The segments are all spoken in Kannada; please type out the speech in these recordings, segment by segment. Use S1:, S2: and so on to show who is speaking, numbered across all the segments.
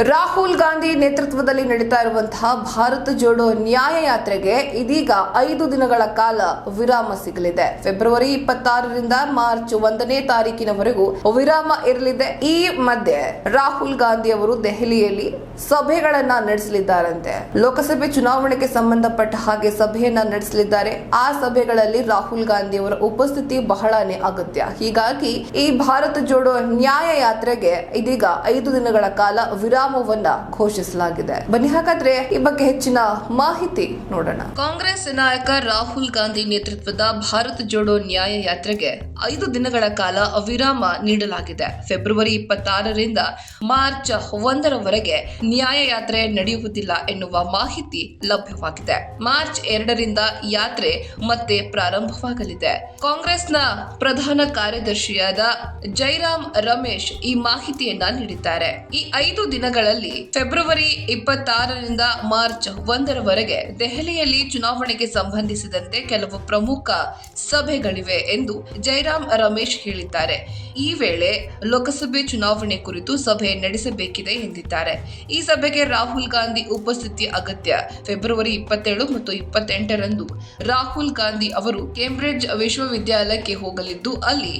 S1: ರಾಹುಲ್ ಗಾಂಧಿ ನೇತೃತ್ವದಲ್ಲಿ ನಡೀತಾ ಇರುವಂತಹ ಭಾರತ ಜೋಡೋ ನ್ಯಾಯ ಯಾತ್ರೆಗೆ ಇದೀಗ ಐದು ದಿನಗಳ ಕಾಲ ವಿರಾಮ ಸಿಗಲಿದೆ. ಫೆಬ್ರವರಿ ಇಪ್ಪತ್ತಾರರಿಂದ ಮಾರ್ಚ್ ಒಂದನೇ ತಾರೀಕಿನವರೆಗೂ ವಿರಾಮ ಇರಲಿದೆ. ಈ ಮಧ್ಯೆ ರಾಹುಲ್ ಗಾಂಧಿ ಅವರು ದೆಹಲಿಯಲ್ಲಿ ಸಭೆಗಳನ್ನ ನಡೆಸಲಿದ್ದಾರಂತೆ. ಲೋಕಸಭೆ ಚುನಾವಣೆಗೆ ಸಂಬಂಧಪಟ್ಟ ಹಾಗೆ ಸಭೆಯನ್ನ ನಡೆಸಲಿದ್ದಾರೆ. ಆ ಸಭೆಗಳಲ್ಲಿ ರಾಹುಲ್ ಗಾಂಧಿ ಅವರ ಉಪಸ್ಥಿತಿ ಬಹಳನೇ ಅಗತ್ಯ. ಹೀಗಾಗಿ ಈ ಭಾರತ ಜೋಡೋ ನ್ಯಾಯ ಯಾತ್ರೆಗೆ ಇದೀಗ ಐದು ದಿನಗಳ ಕಾಲ ವಿರಾಮವನ್ನ ಘೋಷಿಸಲಾಗಿದೆ. ಬನ್ನಿ ಹಾಗಾದ್ರೆ ಈ ಬಗ್ಗೆ ಹೆಚ್ಚಿನ ಮಾಹಿತಿ ನೋಡೋಣ. ಕಾಂಗ್ರೆಸ್ ನಾಯಕ ರಾಹುಲ್ ಗಾಂಧಿ ನೇತೃತ್ವದ ಭಾರತ ಜೋಡೋ ನ್ಯಾಯ ಯಾತ್ರೆಗೆ ಐದು ದಿನಗಳ ಕಾಲ ಅವಿರಾಮ ನೀಡಲಾಗಿದೆ. ಫೆಬ್ರವರಿ ಇಪ್ಪತ್ತಾರರಿಂದ ಮಾರ್ಚ್ ಒಂದರವರೆಗೆ ನ್ಯಾಯ ಯಾತ್ರೆ ನಡೆಯುವುದಿಲ್ಲ ಎನ್ನುವ ಮಾಹಿತಿ ಲಭ್ಯವಾಗಿದೆ. ಮಾರ್ಚ್ ಎರಡರಿಂದ ಯಾತ್ರೆ ಮತ್ತೆ ಪ್ರಾರಂಭವಾಗಲಿದೆ. ಕಾಂಗ್ರೆಸ್ನ ಪ್ರಧಾನ ಕಾರ್ಯದರ್ಶಿಯಾದ ಜೈರಾಮ್ ರಮೇಶ್ ಈ ಮಾಹಿತಿಯನ್ನ ನೀಡಿದ್ದಾರೆ. ಈ ಐದು ದಿನಗಳಲ್ಲಿ ಫೆಬ್ರವರಿ ಇಪ್ಪತ್ತಾರರಿಂದ ಮಾರ್ಚ್ ಒಂದರವರೆಗೆ ದೆಹಲಿಯಲ್ಲಿ ಚುನಾವಣೆಗೆ ಸಂಬಂಧಿಸಿದಂತೆ ಕೆಲವು ಪ್ರಮುಖ ಸಭೆಗಳಿವೆ ಎಂದು ಜೈರಾಮ್ ರಮೇಶ್ ಹೇಳಿದ್ದಾರೆ. ಈ ವೇಳೆ ಲೋಕಸಭೆ ಚುನಾವಣೆ ಕುರಿತು ಸಭೆ ನಡೆಸಬೇಕಿದೆ ಎಂದಿದ್ದಾರೆ. ಈ ಸಭೆಗೆ ರಾಹುಲ್ ಗಾಂಧಿ ಉಪಸ್ಥಿತಿ ಅಗತ್ಯ. ಫೆಬ್ರವರಿ ಇಪ್ಪತ್ತೇಳು ಮತ್ತು ಇಪ್ಪತ್ತೆಂಟರಂದು ರಾಹುಲ್ ಗಾಂಧಿ ಅವರು ಕೇಂಬ್ರಿಡ್ಜ್ ವಿಶ್ವವಿದ್ಯಾಲಯಕ್ಕೆ ಹೋಗಲಿದ್ದು, ಅಲ್ಲಿ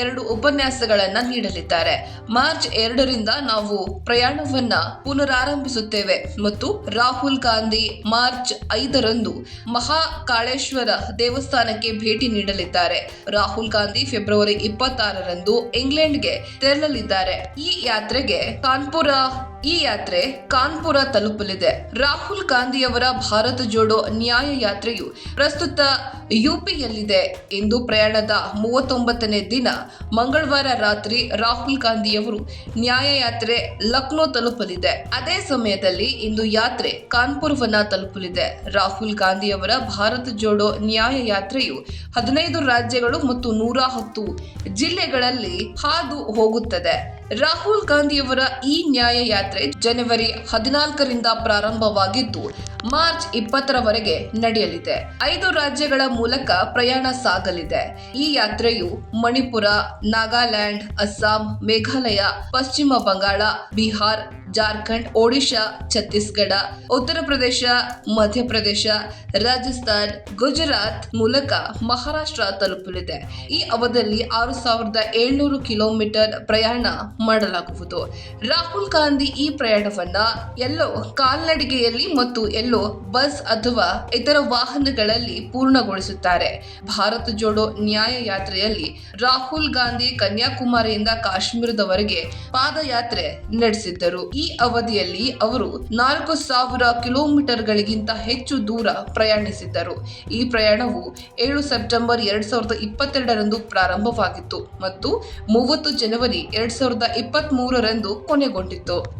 S1: ಎರಡು ಉಪನ್ಯಾಸಗಳನ್ನು ನೀಡಲಿದ್ದಾರೆ. ಮಾರ್ಚ್ ಎರಡರಿಂದ ನಾವು ಪ್ರಯಾಣವನ್ನ ಪುನರಾರಂಭಿಸುತ್ತೇವೆ ಮತ್ತು ರಾಹುಲ್ ಗಾಂಧಿ ಮಾರ್ಚ್ ಐದರಂದು ಮಹಾಕಾಳೇಶ್ವರ ದೇವಸ್ಥಾನಕ್ಕೆ ಭೇಟಿ ನೀಡಲಿದ್ದಾರೆ. ರಾಹುಲ್ ಗಾಂಧಿ ಫೆಬ್ರವರಿ ಇಪ್ಪತ್ತಾರರಂದು ಇಂಗ್ಲೆಂಡ್ಗೆ ತೆರಳಲಿದ್ದಾರೆ. ಈ ಯಾತ್ರೆಗೆ ಕಾನ್ಪುರ, ಈ ಯಾತ್ರೆ ಕಾನ್ಪುರ ತಲುಪಲಿದೆ. ರಾಹುಲ್ ಗಾಂಧಿಯವರ ಭಾರತ ಜೋಡೋ ನ್ಯಾಯ ಯಾತ್ರೆಯು ಪ್ರಸ್ತುತ ಯುಪಿಯಲ್ಲಿದೆ ಎಂದು ಪ್ರಯಾಣದ ಮೂವತ್ತೊಂಬತ್ತನೇ ದಿನ ಮಂಗಳವಾರ ರಾತ್ರಿ ರಾಹುಲ್ ಗಾಂಧಿಯವರು ನ್ಯಾಯ ಯಾತ್ರೆ ಲಕ್ನೋ ತಲುಪಲಿದೆ. ಅದೇ ಸಮಯದಲ್ಲಿ ಇಂದು ಯಾತ್ರೆ ಕಾನ್ಪುರವನ್ನ ತಲುಪಲಿದೆ. ರಾಹುಲ್ ಗಾಂಧಿಯವರ ಭಾರತ ಜೋಡೋ ನ್ಯಾಯ ಯಾತ್ರೆಯು ಹದಿನೈದು ರಾಜ್ಯಗಳು ಮತ್ತು ನೂರ ಹತ್ತು ಜಿಲ್ಲೆಗಳಲ್ಲಿ ಹಾದು ಹೋಗುತ್ತದೆ. ರಾಹುಲ್ ಗಾಂಧಿಯವರ ಈ ನ್ಯಾಯ ಯಾತ್ರೆ ಜನವರಿ ಹದಿನಾಲ್ಕರಿಂದ ಪ್ರಾರಂಭವಾಗಿದ್ದು ಮಾರ್ಚ್ ಇಪ್ಪತ್ತರವರೆಗೆ ನಡೆಯಲಿದೆ. ಐದು ರಾಜ್ಯಗಳ ಮೂಲಕ ಪ್ರಯಾಣ ಸಾಗಲಿದೆ. ಈ ಯಾತ್ರೆಯು ಮಣಿಪುರ, ನಾಗಾಲ್ಯಾಂಡ್, ಅಸ್ಸಾಂ, ಮೇಘಾಲಯ, ಪಶ್ಚಿಮ ಬಂಗಾಳ, ಬಿಹಾರ್, ಜಾರ್ಖಂಡ್, ಒಡಿಶಾ, ಛತ್ತೀಸ್ಗಢ, ಉತ್ತರ ಪ್ರದೇಶ ಮಧ್ಯಪ್ರದೇಶ ರಾಜಸ್ಥಾನ್, ಗುಜರಾತ್ ಮೂಲಕ ಮಹಾರಾಷ್ಟ್ರ ತಲುಪಲಿದೆ. ಈ ಅವಧಿಯಲ್ಲಿ ಆರು ಸಾವಿರದ ಏಳ್ನೂರು ಕಿಲೋಮೀಟರ್ ಪ್ರಯಾಣ ಮಾಡಲಾಗುವುದು. ರಾಹುಲ್ ಗಾಂಧಿ ಈ ಪ್ರಯಾಣವನ್ನ ಎಲ್ಲೋ ಕಾಲ್ನಡಿಗೆಯಲ್ಲಿ ಮತ್ತು ಎಲ್ಲೋ ಬಸ್ ಅಥವಾ ಇತರ ವಾಹನಗಳಲ್ಲಿ ಪೂರ್ಣಗೊಳಿಸುತ್ತಾರೆ. ಭಾರತ ಜೋಡೋ ನ್ಯಾಯ ಯಾತ್ರೆಯಲ್ಲಿ ರಾಹುಲ್ ಗಾಂಧಿ ಕನ್ಯಾಕುಮಾರಿಯಿಂದ ಕಾಶ್ಮೀರದವರೆಗೆ ಪಾದಯಾತ್ರೆ ನಡೆಸಿದ್ದರು. ಈ ಅವಧಿಯಲ್ಲಿ ಅವರು ನಾಲ್ಕು ಸಾವಿರ ಕಿಲೋಮೀಟರ್ಗಳಿಗಿಂತ ಹೆಚ್ಚು ದೂರ ಪ್ರಯಾಣಿಸಿದ್ದರು. ಈ ಪ್ರಯಾಣವು ಏಳು ಸೆಪ್ಟೆಂಬರ್ ಎರಡ್ ಸಾವಿರದ ಇಪ್ಪತ್ತೆರಡರಂದು ಪ್ರಾರಂಭವಾಗಿತ್ತು ಮತ್ತು ಮೂವತ್ತು ಜನವರಿ ಎರಡ್ ಸಾವಿರದ ಇಪ್ಪತ್ತ್ ಮೂರರಂದು ಕೊನೆಗೊಂಡಿತ್ತು.